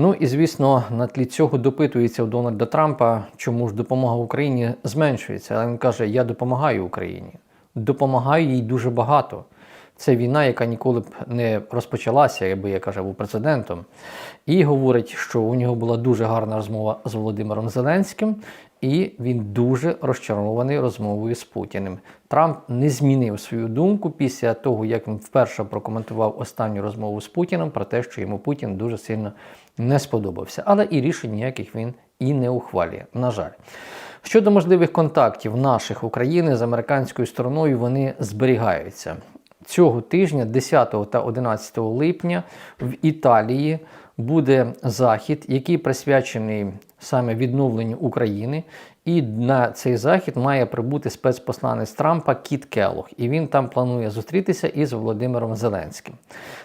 Ну і звісно, на тлі цього допитується у Дональда Трампа, чому ж допомога Україні зменшується. Але він каже: Я допомагаю Україні, допомагаю їй дуже багато. Це війна, яка ніколи б не розпочалася, якби я каже, був президентом. І говорить, що у нього була дуже гарна розмова з Володимиром Зеленським, і він дуже розчарований розмовою з Путіним. Трамп не змінив свою думку після того, як він вперше прокоментував останню розмову з Путіним про те, що йому Путін дуже сильно не сподобався. Але і рішень ніяких він і не ухвалює. На жаль. Щодо можливих контактів наших України з американською стороною, вони зберігаються. Цього тижня, 10 та 11 липня, в Італії буде захід, який присвячений саме відновленню України. І на цей захід має прибути спецпосланець Трампа Кіт Келлог. І він там планує зустрітися із Володимиром Зеленським.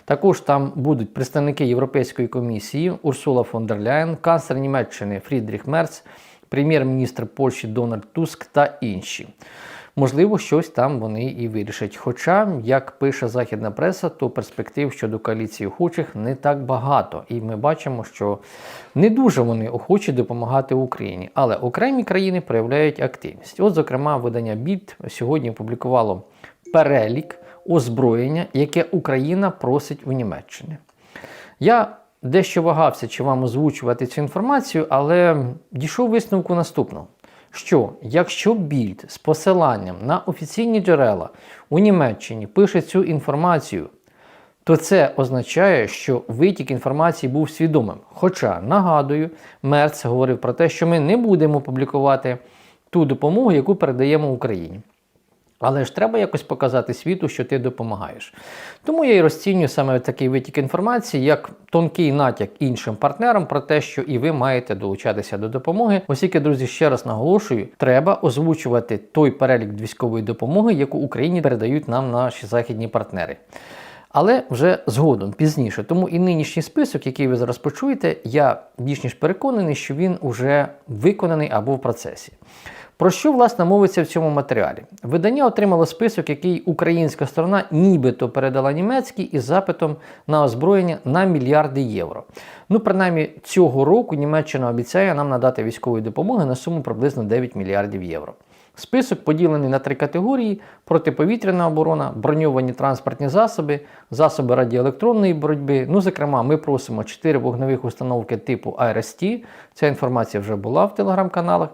Також там будуть представники Європейської комісії Урсула фон дер Ляєн, канцлер Німеччини Фрідріх Мерц, прем'єр-міністр Польщі Дональд Туск та інші. Можливо, щось там вони і вирішать. Хоча, як пише західна преса, то перспектив щодо коаліції охочих не так багато. І ми бачимо, що не дуже вони охочі допомагати Україні. Але окремі країни проявляють активність. От, зокрема, видання Біт сьогодні опублікувало перелік озброєння, яке Україна просить у Німеччині. Я дещо вагався, чи вам озвучувати цю інформацію, але дійшов висновку наступного що якщо більд з посиланням на офіційні джерела у Німеччині пише цю інформацію, то це означає, що витік інформації був свідомим. Хоча, нагадую, Мерц говорив про те, що ми не будемо публікувати ту допомогу, яку передаємо Україні. Але ж треба якось показати світу, що ти допомагаєш. Тому я і розцінюю саме такий витік інформації, як тонкий натяк іншим партнерам про те, що і ви маєте долучатися до допомоги. Оскільки, друзі, ще раз наголошую, треба озвучувати той перелік військової допомоги, яку Україні передають нам наші західні партнери. Але вже згодом пізніше. Тому і нинішній список, який ви зараз почуєте, я більш ніж переконаний, що він вже виконаний або в процесі. Про що власне мовиться в цьому матеріалі? Видання отримало список, який українська сторона нібито передала німецькій із запитом на озброєння на мільярди євро. Ну, принаймні, цього року Німеччина обіцяє нам надати військової допомоги на суму приблизно 9 мільярдів євро. Список поділений на три категорії: протиповітряна оборона, броньовані транспортні засоби, засоби радіоелектронної боротьби. Ну, зокрема, ми просимо 4 вогневих установки типу IRST. Ця інформація вже була в телеграм-каналах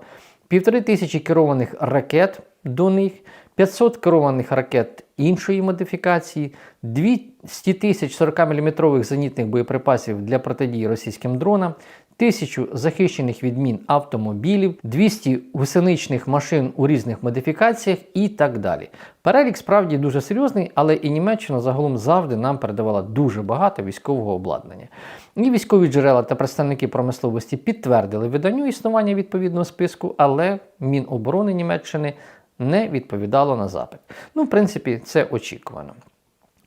півтори тисячі керованих ракет до них, 500 керованих ракет іншої модифікації, 200 тисяч 40-мм зенітних боєприпасів для протидії російським дронам, тисячу захищених від мін автомобілів, 200 гусеничних машин у різних модифікаціях і так далі. Перелік справді дуже серйозний, але і Німеччина загалом завжди нам передавала дуже багато військового обладнання. І військові джерела та представники промисловості підтвердили виданню існування відповідного списку, але Міноборони Німеччини не відповідало на запит. Ну, в принципі, це очікувано.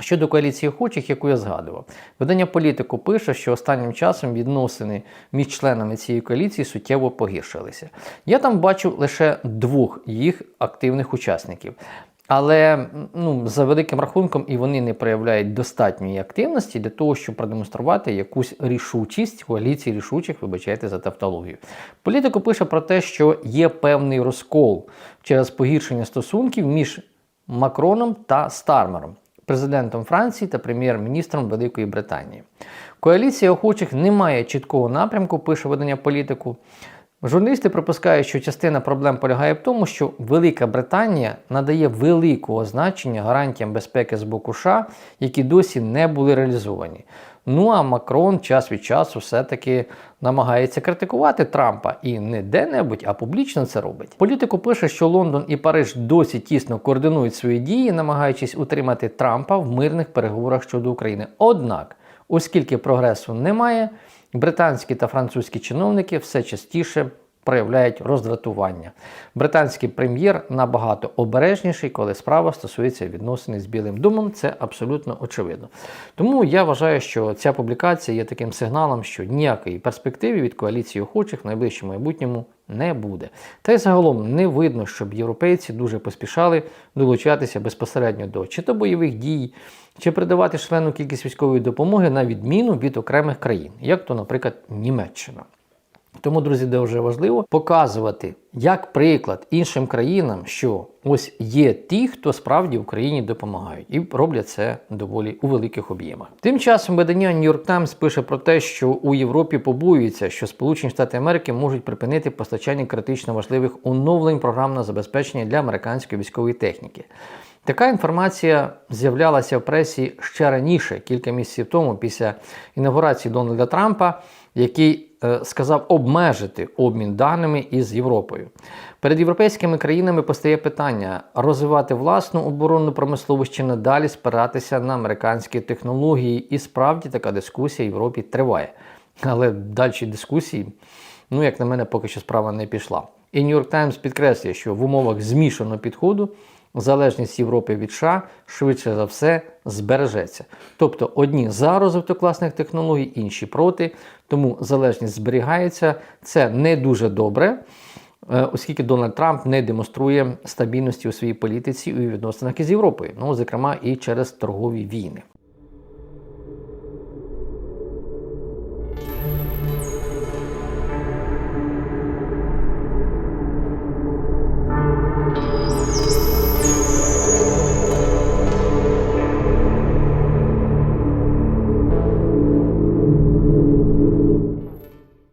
Щодо коаліції охочих, яку я згадував, видання політику пише, що останнім часом відносини між членами цієї коаліції суттєво погіршилися. Я там бачу лише двох їх активних учасників. Але ну, за великим рахунком і вони не проявляють достатньої активності для того, щоб продемонструвати якусь рішучість коаліції рішучих, вибачайте за тавтологію. Політико пише про те, що є певний розкол через погіршення стосунків між Макроном та Стармером, президентом Франції та прем'єр-міністром Великої Британії. Коаліція охочих не має чіткого напрямку, пише видання політику. Журналісти припускають, що частина проблем полягає в тому, що Велика Британія надає великого значення гарантіям безпеки з боку США, які досі не були реалізовані. Ну а Макрон час від часу все-таки намагається критикувати Трампа і не де-небудь, а публічно це робить. Політику пише, що Лондон і Париж досі тісно координують свої дії, намагаючись утримати Трампа в мирних переговорах щодо України. Однак, оскільки прогресу немає, британські та французькі чиновники все частіше проявляють роздратування. Британський прем'єр набагато обережніший, коли справа стосується відносин з Білим домом. Це абсолютно очевидно. Тому я вважаю, що ця публікація є таким сигналом, що ніякої перспективи від коаліції охочих в найближчому майбутньому не буде. Та й загалом не видно, щоб європейці дуже поспішали долучатися безпосередньо до чи то бойових дій, чи придавати шалену кількість військової допомоги на відміну від окремих країн, як то, наприклад, Німеччина. Тому, друзі, дуже важливо показувати як приклад іншим країнам, що ось є ті, хто справді Україні допомагають, і роблять це доволі у великих об'ємах. Тим часом видання New York Times пише про те, що у Європі побоюються, що Сполучені Штати Америки можуть припинити постачання критично важливих оновлень програмного забезпечення для американської військової техніки. Така інформація з'являлася в пресі ще раніше, кілька місяців тому, після інаугурації Дональда Трампа, який сказав обмежити обмін даними із Європою. Перед європейськими країнами постає питання розвивати власну оборонну промисловість чи надалі спиратися на американські технології. І справді така дискусія в Європі триває. Але далі дискусії, ну як на мене, поки що справа не пішла. І New York Times підкреслює, що в умовах змішаного підходу залежність Європи від США швидше за все збережеться. Тобто одні за розвиток класних технологій, інші проти. Тому залежність зберігається. Це не дуже добре, е, оскільки Дональд Трамп не демонструє стабільності у своїй політиці у відносинах із Європою, ну зокрема і через торгові війни.